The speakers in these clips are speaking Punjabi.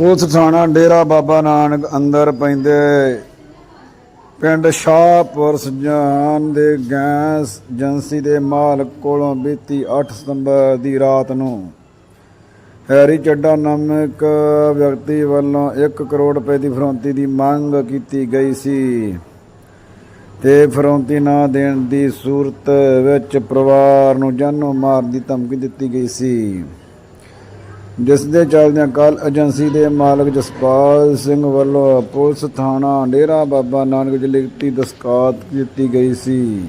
ਪੁਲਿਸ ਥਾਣਾ ਡੇਰਾ ਬਾਬਾ ਨਾਨਕ ਅੰਦਰ ਪੈਂਦੇ। ਪਿੰਡ ਸ਼ਾਹਪੁਰ ਸਜਾਨ ਦੇ ਗੈਸ ਏਜੰਸੀ ਦੇ ਮਾਲਕ ਕੋਲੋਂ ਬੀਤੀ 8 ਸਤੰਬਰ ਦੀ ਰਾਤ ਨੂੰ ਹੈਰੀ ਚੱਡਾ ਨਾਮਕ ਵਿਅਕਤੀ ਵੱਲੋਂ 1 ਕਰੋੜ ਰੁਪਏ ਦੀ ਫਰੌਂਤੀ ਦੀ ਮੰਗ ਕੀਤੀ ਗਈ ਸੀ। ਤੇ ਫਰੌਂਤੀ ਨਾ ਦੇਣ ਦੀ ਸੂਰਤ ਵਿੱਚ ਪਰਿਵਾਰ ਨੂੰ ਜਾਨੋਂ ਮਾਰਨ ਦੀ ਧਮਕੀ ਦਿੱਤੀ ਗਈ ਸੀ। ਜਿਸ ਦੇ ਚੱਲਦਿਆਂ ਕੱਲ ਏਜੰਸੀ ਦੇ ਮਾਲਕ ਜਸਪਾਲ ਸਿੰਘ ਵੱਲੋਂ ਪੁਲਿਸ ਥਾਣਾ ਡੇਰਾ ਬਾਬਾ ਨਾਨਕ ਜੀ ਲਿਖਤੀ ਦਸਖਤ ਕੀਤੀ ਗਈ ਸੀ।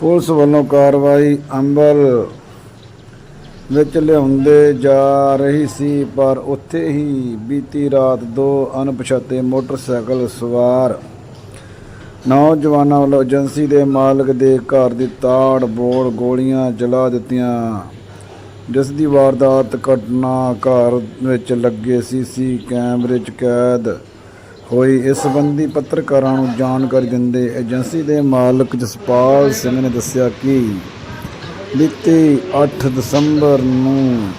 ਪੁਲਿਸ ਵੱਲੋਂ ਕਾਰਵਾਈ ਅੰਬਲ ਵਿੱਚ ਲਿਆਉਂਦੇ ਜਾ ਰਹੀ ਸੀ, ਪਰ ਉੱਥੇ ਹੀ ਬੀਤੀ ਰਾਤ ਦੋ ਅਣਪਛਾਤੇ ਮੋਟਰਸਾਈਕਲ ਸਵਾਰ ਨੌਜਵਾਨਾਂ ਵੱਲੋਂ ਏਜੰਸੀ ਦੇ ਮਾਲਕ ਦੇ ਘਰ ਦੀ ਤਾੜ ਬੋੜ ਗੋਲੀਆਂ ਚਲਾ ਦਿੱਤੀਆਂ। ਜਿਸ ਦੀ ਵਾਰਦਾਤ ਘਟਨਾ ਘਰ ਵਿੱਚ ਲੱਗੇ ਸੀਸੀ ਕੈਮਰੇ 'ਚ ਕੈਦ ਹੋਈ। ਇਸ ਸੰਬੰਧੀ ਪੱਤਰਕਾਰਾਂ ਨੂੰ ਜਾਣਕਾਰੀ ਦਿੰਦੇ ਏਜੰਸੀ ਦੇ ਮਾਲਕ ਜਸਪਾਲ ਸਿੰਘ ਨੇ ਦੱਸਿਆ ਕਿ ਬੀਤੀ 8 ਦਸੰਬਰ ਨੂੰ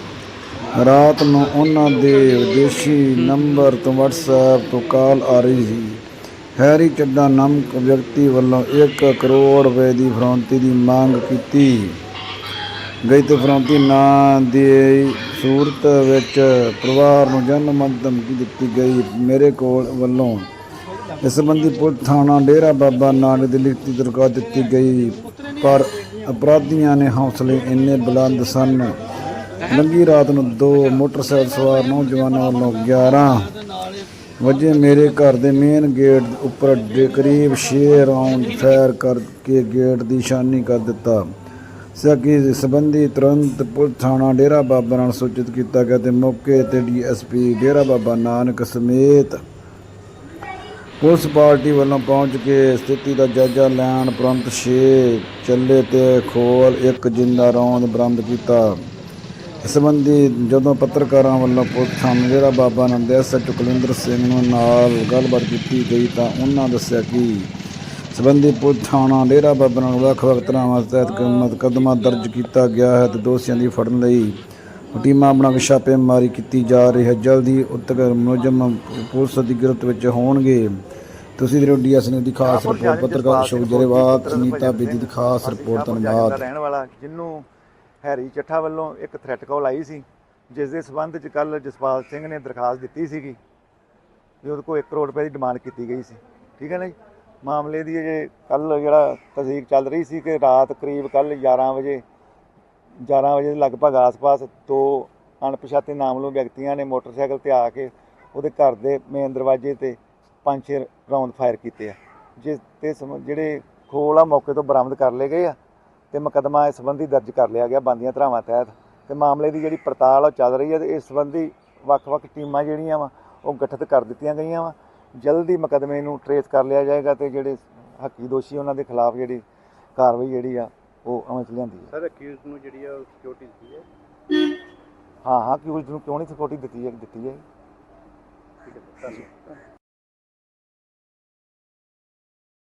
ਰਾਤ ਨੂੰ ਉਹਨਾਂ ਦੇ ਵਿਦੇਸ਼ੀ ਨੰਬਰ ਤੋਂ WhatsApp ਤੋਂ ਕਾਲ ਆ ਰਹੀ ਸੀ। ਹੈਰੀ ਚੱਡਾ ਨਾਮਕ ਵਿਅਕਤੀ ਵੱਲੋਂ 1 ਕਰੋੜ ਰੁਪਏ ਦੀ ਫਰੌਂਤੀ ਦੀ ਮੰਗ ਕੀਤੀ। ਗਈ ਤੇ ਫਰੌਂਤੀ ਨਾ ਦੀ ਸੂਰਤ ਵਿੱਚ ਪਰਿਵਾਰ ਨੂੰ ਜਨਮ ਧਮਕੀ ਦਿੱਤੀ ਗਈ ਮੇਰੇ ਕੋਲ ਵੱਲੋਂ। ਇਸ ਸੰਬੰਧੀ ਪੁਲਿਸ ਥਾਣਾ ਡੇਰਾ ਬਾਬਾ ਨਾਨਕ ਦੀ ਲਿਖਤੀ ਦਰਖਾਸਤ ਦਿੱਤੀ ਗਈ। ਪਰ ਅਪਰਾਧੀਆਂ ਨੇ ਹੌਸਲੇ ਇੰਨੇ ਬੁਲੰਦ ਸਨ। ਲੰਗੀ ਰਾਤ ਨੂੰ ਦੋ ਮੋਟਰਸਾਈਕਲ ਸਵਾਰ ਨੌਜਵਾਨਾਂ ਵੱਲੋਂ 11 ਵਜੇ ਮੇਰੇ ਘਰ ਦੇ ਮੇਨ ਗੇਟ ਉੱਪਰ ਦੇ ਕਰੀਬ 6 ਰਾਉਂਡ ਫਾਇਰ ਕਰਕੇ ਗੇਟ ਦੀ ਨਿਸ਼ਾਨੀ ਕਰ ਦਿੱਤਾ। ਸਕੀ ਸੰਬੰਧੀ ਤੁਰੰਤ ਪੁਲਿਸ ਥਾਣਾ ਡੇਰਾ ਬਾਬਾ ਨਾਲ ਸੂਚਿਤ ਕੀਤਾ ਗਿਆ ਤੇ ਮੌਕੇ ਤੇ ਡੀਐਸਪੀ ਡੇਰਾ ਬਾਬਾ ਨਾਨਕ ਸਮੇਤ ਪੁਲਿਸ ਪਾਰਟੀ ਵੱਲੋਂ ਪਹੁੰਚ ਕੇ ਸਥਿਤੀ ਦਾ ਜਾਇਜ਼ਾ ਲੈਣ ਉਪਰੰਤ 6 ਚੱਲੇ ਤੇ ਖੋਲ, ਇੱਕ ਜਿੰਦਾ ਰੌਂਦ ਬਰਾਮਦ ਕੀਤਾ। ਇਸ ਸੰਬੰਧੀ ਜਦੋਂ ਪੱਤਰਕਾਰਾਂ ਵੱਲੋਂ ਪੁਲਿਸ ਥਾਣਾ ਡੇਰਾ ਬਾਬਾ ਨੰਦ ਐਸਐਚ ਕੁਲਿੰਦਰ ਸਿੰਘ ਨਾਲ ਗੱਲਬਾਤ ਕੀਤੀ ਗਈ ਤਾਂ ਉਹਨਾਂ ਦੱਸਿਆ ਕਿ ਸਬੰਧੀ ਪੁਲਿਸ ਥਾਣਾ ਡੇਰਾ ਬਾਬਾ ਨਾਲ ਵੱਖ ਵੱਖ ਤਰ੍ਹਾਂ ਤਹਿਤ ਕਦਮ- ਕਦਮਾ ਦਰਜ ਕੀਤਾ ਗਿਆ ਹੈ ਤੇ ਦੋਸ਼ੀਆਂ ਦੀ ਫੜਨ ਲਈ ਟੀਮਾਂ ਬਣਾ ਕੇ ਛਾਪੇਮਾਰੀ ਕੀਤੀ ਜਾ ਰਹੀ ਹੈ। ਜਲਦੀ ਉਤਕ ਮੁਲਜ਼ਮ ਪੁਲਿਸ ਦੀ ਗ੍ਰਿਫਤ ਵਿੱਚ ਹੋਣਗੇ। ਤੁਸੀਂ ਦੇਖੋ ਡੀਐਸ ਨੇ ਦੀ ਖਾਸ ਰਿਪੋਰਟ ਪੱਤਰਕਾਰ ਅਸ਼ੋਕ ਜਰੇਵਾਲ ਸੁਨੀਤਾ ਬੇਦੀ ਦੀ ਖਾਸ ਰਿਪੋਰਟ ਧੰਨਵਾਦ। ਰਹਿਣ ਵਾਲਾ ਜਿਹਨੂੰ ਹੈਰੀ ਚੱਠਾ ਵੱਲੋਂ ਇੱਕ ਥ੍ਰੈਟ ਕਾਲ ਆਈ ਸੀ ਜਿਸ ਦੇ ਸਬੰਧ ਚ ਕੱਲ ਜਸਪਾਲ ਸਿੰਘ ਨੇ ਦਰਖਾਸਤ ਦਿੱਤੀ ਸੀਗੀ ਵੀ ਉਹਦੇ ਕੋਲ 1 ਕਰੋੜ ਰੁਪਏ ਦੀ ਡਿਮਾਂਡ ਕੀਤੀ ਗਈ ਸੀ। ਠੀਕ ਹੈ ਨਾ ਜੀ? ਮਾਮਲੇ ਦੀ ਜੇ ਕੱਲ ਜਿਹੜਾ ਤਸਦੀਕ ਚੱਲ ਰਹੀ ਸੀ ਕਿ ਰਾਤ ਕਰੀਬ ਕੱਲ 11 ਵਜੇ 11 ਵਜੇ ਦੇ ਲਗਭਗ ਆਸ-ਪਾਸ ਦੋ ਅਣਪਛਾਤੇ ਨਾਮਲੂਮ ਵਿਅਕਤੀਆਂ ਨੇ ਮੋਟਰਸਾਈਕਲ ਤੇ ਆ ਕੇ ਉਹਦੇ ਘਰ ਦੇ ਮੇਨ ਦਰਵਾਜ਼ੇ ਤੇ ਪੰਜ ਛੇ ਰਾਉਂਡ ਫਾਇਰ ਕੀਤੇ ਆ, ਜਿਸ ਤੇ ਸਮ- ਜਿਹੜੇ ਖੋਲ ਆ ਮੌਕੇ ਤੋਂ ਬਰਾਮਦ ਕਰ ਲਏ ਗਏ ਆ ਤੇ ਮੁਕੱਦਮਾ ਇਸ ਸੰਬੰਧੀ ਦਰਜ ਕਰ ਲਿਆ ਗਿਆ ਬੰਦੀਆਂ ਧਰਾਵਾਂ ਤਹਿਤ ਤੇ ਮਾਮਲੇ ਦੀ ਜਿਹੜੀ ਪੜਤਾਲ ਉਹ ਚੱਲ ਰਹੀ ਹੈ ਤੇ ਇਸ ਸੰਬੰਧੀ ਵੱਖ-ਵੱਖ ਟੀਮਾਂ ਜਿਹੜੀਆਂ ਵਾ ਉਹ ਗਠਿਤ ਕਰ ਦਿੱਤੀਆਂ ਗਈਆਂ ਵਾ। ਜਲਦੀ ਮੁਕੱਦਮੇ ਨੂੰ ਟਰੇਸ ਕਰ ਲਿਆ ਜਾਏਗਾ ਤੇ ਜਿਹੜੇ ਹੱਕੀ ਦੋਸ਼ੀ ਉਹਨਾਂ ਦੇ ਖਿਲਾਫ ਜਿਹੜੀ ਕਾਰਵਾਈ ਜਿਹੜੀ ਆ ਉਹ ਅਮਲ ਚ ਲਿਆਂਦੀ ਹੈ ਸਰ ਅਕਿਊਜ਼ ਨੂੰ ਜਿਹੜੀ ਆ ਸਿਕਿਉਰਿਟੀ ਦਿੱਤੀ ਹੈ? ਹਾਂ ਹਾਂ ਕਿਉਂ ਨੂੰ ਕਿਉਂ ਨਹੀਂ ਸਪੋਰਟੀ ਦਿੱਤੀ ਹੈ ਦਿੱਤੀ ਹੈ ਠੀਕ ਹੈ ਸਰ